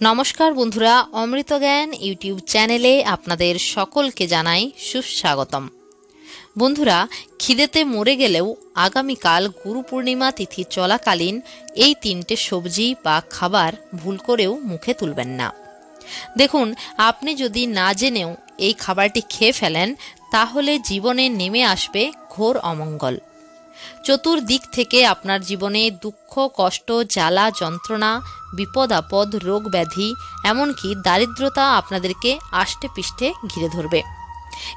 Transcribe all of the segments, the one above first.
নমস্কার বন্ধুরা, অমৃত জ্ঞান ইউটিউব চ্যানেলে আপনাদের সকলকে জানাই সুস্বাগতম। বন্ধুরা, খিদেতে মরে গেলেও আগামীকাল গুরু পূর্ণিমা তিথি চলাকালীন এই তিনটে সবজি বা খাবার ভুল করেও মুখে তুলবেন না। দেখুন, আপনি যদি না জেনেও এই খাবারটি খেয়ে ফেলেন, তাহলে জীবনে নেমে আসবে ঘোর অমঙ্গল। চতুর্দিক থেকে আপনার জীবনে দুঃখ, কষ্ট, জ্বালা, যন্ত্রণা বিপদ আপদ রোগ ব্যাধি, এমনকি দারিদ্রতা আপনাদেরকে আষ্টে পিষ্টে ঘিরে ধরবে।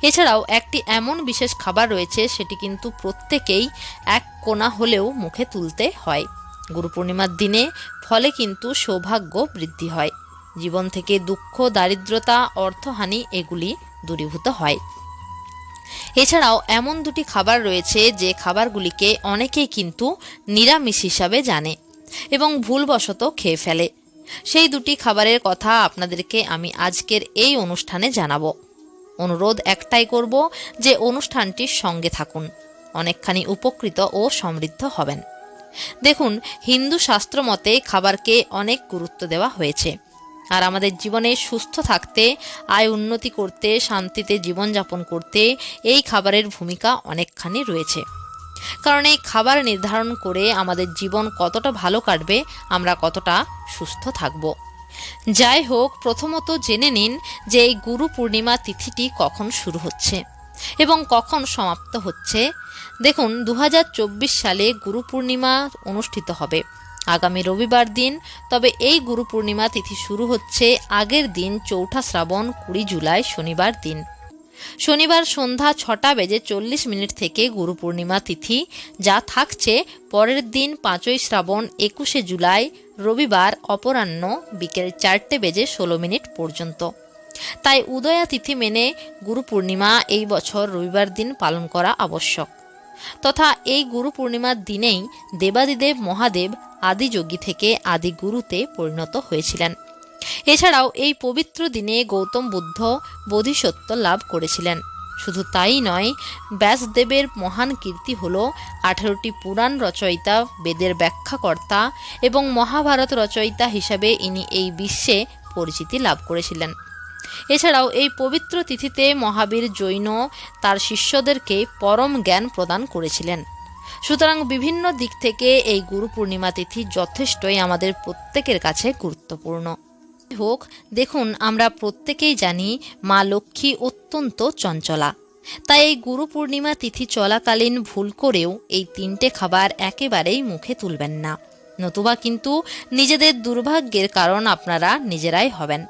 এছাড়াও একটি এমন বিশেষ খাবার রয়েছে, সেটি কিন্তু প্রত্যেকেই এক কোণা হলেও মুখে তুলতে হয়। গুরু পূর্ণিমার দিনে ফলে কিন্তু সৌভাগ্য বৃদ্ধি হয়। জীবন থেকে দুঃখ, দারিদ্রতা, অর্থহানি এগুলি দূরীভূত হয়। এছাড়াও এমন দুটি খাবার রয়েছে, যে খাবারগুলিকে অনেকেই কিন্তু নিরামিষ হিসাবে জানে। এবং ভুলবশত খেয়ে ফেলে। সেই দুটি খাবারের কথা আপনাদেরকে আমি আজকের এই অনুষ্ঠানে জানাব। অনুরোধ একটাই করব যে অনুষ্ঠানটির সঙ্গে থাকুন, অনেকখানি উপকৃত ও সমৃদ্ধ হবেন। দেখুন, হিন্দু শাস্ত্র মতে খাবারকে অনেক গুরুত্ব দেওয়া হয়েছে। আর আমাদের জীবনে সুস্থ থাকতে, আয় উন্নতি করতে, শান্তিতে জীবনযাপন করতে এই খাবারের ভূমিকা অনেকখানি রয়েছে। কারণ এই খাবার নির্ধারণ করে আমাদের জীবন কতটা ভালো কাটবে, আমরা কতটা সুস্থ থাকব। যাই হোক, প্রথমত জেনে নিন যে এই গুরু পূর্ণিমা তিথিটি কখন শুরু হচ্ছে এবং কখন সমাপ্ত হচ্ছে। দেখুন দু হাজার চব্বিশ সালে গুরু পূর্ণিমা অনুষ্ঠিত হবে। আগামী রবিবার দিন, তবে এই গুরু পূর্ণিমা তিথি শুরু হচ্ছে আগের দিন চৌঠা শ্রাবণ কুড়ি জুলাই শনিবার দিন। শনিবার সন্ধ্যা ছটা বেজে চল্লিশ মিনিট থেকে গুরু পূর্ণিমা তিথি, যা থাকছে পরের দিন পাঁচই শ্রাবণ একুশে জুলাই, রবিবার অপরাহ্ন বিকেল চারটে বেজে ষোলো মিনিট পর্যন্ত। তাই উদয়া তিথি মেনে গুরু পূর্ণিমা এই বছর রবিবার দিন পালন করা আবশ্যক। তথা এই গুরু পূর্ণিমার দিনেই দেবাদিদেব মহাদেব আদিযোগী থেকে আদি গুরুতে পরিণত হয়েছিলেন। এছাড়াও এই পবিত্র দিনে গৌতম বুদ্ধ বোধিসত্ত্ব লাভ করেছিলেন। শুধু তাই নয়, ব্যাসদেবের মহান কীর্তি হল আঠেরোটি পুরাণ রচয়িতা, বেদের ব্যাখ্যাকর্তা এবং মহাভারত রচয়িতা হিসাবে ইনি এই বিশ্বে পরিচিতি লাভ করেছিলেন। এছাড়াও এই পবিত্র তিথিতে মহাবীর জৈন তার শিষ্যদেরকে পরম জ্ঞান প্রদান করেছিলেন। সুতরাং বিভিন্ন দিক থেকে এই গুরু পূর্ণিমা তিথি যথেষ্টই আমাদের প্রত্যেকের কাছে গুরুত্বপূর্ণ। হোক, দেখুন, আমরা প্রত্যেকেই জানি মা লক্ষ্মী অত্যন্ত চঞ্চলা। তাই এই গুরু পূর্ণিমা তিথি চলাকালীন ভুল করেও এই তিনটে খাবার একেবারেই মুখে তুলবেন না। নতুবা কিন্তু নিজেদের দুর্ভাগ্যের কারণ আপনারা নিজেরাই হবেন।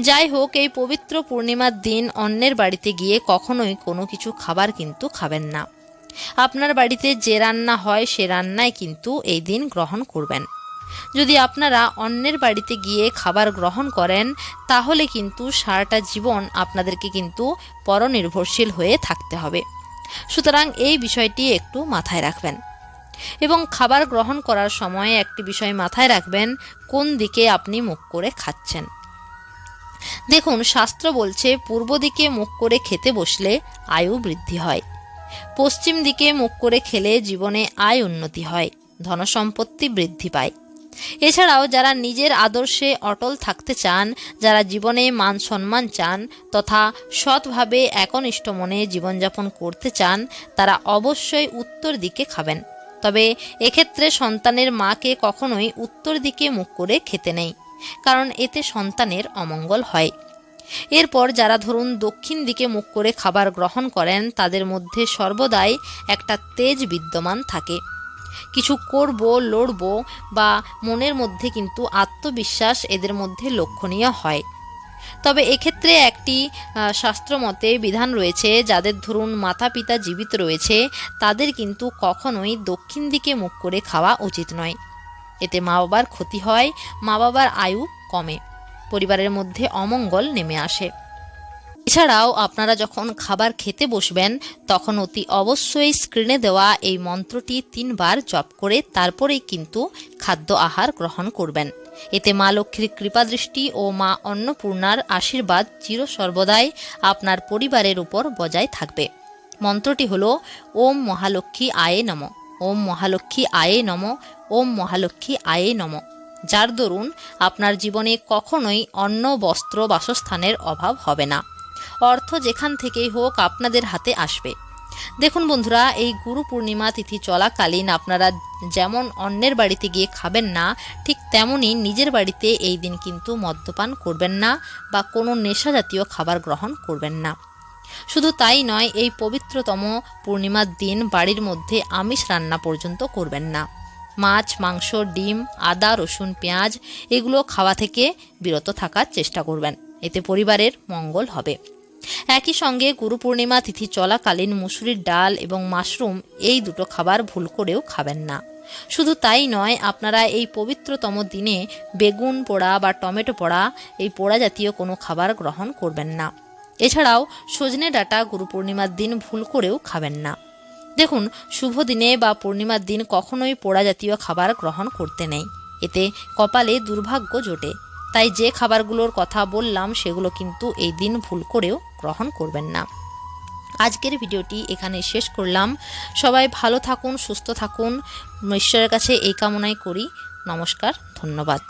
যাই হোক, এই পবিত্র পূর্ণিমার দিন অন্যের বাড়িতে গিয়ে কখনোই কোনো কিছু খাবার কিন্তু খাবেন না। আপনার বাড়িতে যে রান্না হয় সে রান্নায় কিন্তু এই দিন গ্রহণ করবেন। যদি আপনারা অন্যের বাড়িতে গিয়ে খাবার গ্রহণ করেন, তাহলে কিন্তু সারাটা জীবন আপনাদেরকে কিন্তু পরনির্ভরশীল হয়ে থাকতে হবে। সুতরাং এই বিষয়টি একটু মাথায় রাখবেন। এবং খাবার গ্রহণ করার সময় একটি বিষয় মাথায় রাখবেন, কোন দিকে আপনি মুখ করে খাচ্ছেন। দেখুন, শাস্ত্র বলছে, পূর্ব দিকে মুখ করে খেতে বসলে আয়ু বৃদ্ধি হয়। পশ্চিম দিকে মুখ করে খেলে জীবনে আয় উন্নতি হয়, ধনসম্পত্তি বৃদ্ধি পায়। এছাড়াও যারা নিজের আদর্শে অটল থাকতে চান, যারা জীবনে মান সম্মান চান তথা সৎভাবে একনিষ্ঠ মনে জীবনযাপন করতে চান, তারা অবশ্যই উত্তর দিকে খাবেন। তবে এক্ষেত্রে সন্তানের মাকে কখনোই উত্তর দিকে মুখ করে খেতে নেই, কারণ এতে সন্তানের অমঙ্গল হয়। এরপর যারা ধরুন দক্ষিণ দিকে মুখ করে খাবার গ্রহণ করেন, তাদের মধ্যে সর্বদাই একটা তেজ বিদ্যমান থাকে। কিছু করব, লড়ব বা মনের মধ্যে কিন্তু আত্মবিশ্বাস এদের মধ্যে লক্ষণীয় হয়। তবে এক্ষেত্রে একটি শাস্ত্রমতে বিধান রয়েছে, যাদের ধরুন মাতা পিতা জীবিত রয়েছে, তাদের কিন্তু কখনোই দক্ষিণ দিকে মুখ করে খাওয়া উচিত নয়। এতে মা বাবার ক্ষতি হয় মা বাবার আয়ু কমে, পরিবারের মধ্যে অমঙ্গল নেমে আসে। এছাড়াও আপনারা যখন খাবার খেতে বসবেন, তখন অতি অবশ্যই স্ক্রিনে দেওয়া এই মন্ত্রটি তিনবার জপ করে তারপরেই কিন্তু খাদ্য আহার গ্রহণ করবেন। এতে মা লক্ষ্মীর কৃপাদৃষ্টি ও মা অন্নপূর্ণার আশীর্বাদ চিরসর্বদাই আপনার পরিবারের উপর বজায় থাকবে। মন্ত্রটি হল, ওম মহালক্ষ্মী আয়ে নম। ওম মহালক্ষ্মী আয়ে নম। ওম মহালক্ষ্মী আয়ে নম। যার দরুন আপনার জীবনে কখনোই অন্ন, বস্ত্র, বাসস্থানের অভাব হবে না। অর্থ যেখান থেকেই হোক আপনাদের হাতে আসবে। দেখুন বন্ধুরা, এই গুরু পূর্ণিমা তিথি চলাকালীন আপনারা যেমন অন্যের বাড়িতে গিয়ে খাবেন না, ঠিক তেমনই নিজের বাড়িতে এই দিন কিন্তু মদ্যপান করবেন না বা কোনো নেশা জাতীয় খাবার গ্রহণ করবেন না। শুধু তাই নয়, এই পবিত্রতম পূর্ণিমার দিন বাড়ির মধ্যে আমিষ রান্না পর্যন্ত করবেন না। মাছ, মাংস, ডিম, আদা, রসুন, পেঁয়াজ, এগুলো খাওয়া থেকে বিরত থাকার চেষ্টা করবেন। এতে পরিবারের মঙ্গল হবে। একই সঙ্গে গুরু পূর্ণিমা তিথি চলাকালীন মুসুরির ডাল এবং মাশরুম, এই দুটো খাবার ভুল করেও খাবেন না। শুধু তাই নয়, আপনারা এই পবিত্রতম দিনে বেগুন পোড়া বা টমেটো পোড়া, এই পোড়া জাতীয় কোনো খাবার গ্রহণ করবেন না। এছাড়াও সজনে ডাটা গুরু পূর্ণিমার দিন ভুল করেও খাবেন না। দেখুন, শুভ দিনে বা পূর্ণিমার দিন কখনোই পোড়া জাতীয় খাবার গ্রহণ করতে নেই। এতে কপালে দুর্ভাগ্য জোটে। তাই যে খাবারগুলোর কথা বললাম, সেগুলো কিন্তু এই দিন ভুল করেও গ্রহণ করবেন না। আজকের ভিডিওটি এখানে শেষ করলাম। সবাই ভালো থাকুন, সুস্থ থাকুন। ঈশ্বরের কাছে এই কামনাই করি। নমস্কার, ধন্যবাদ।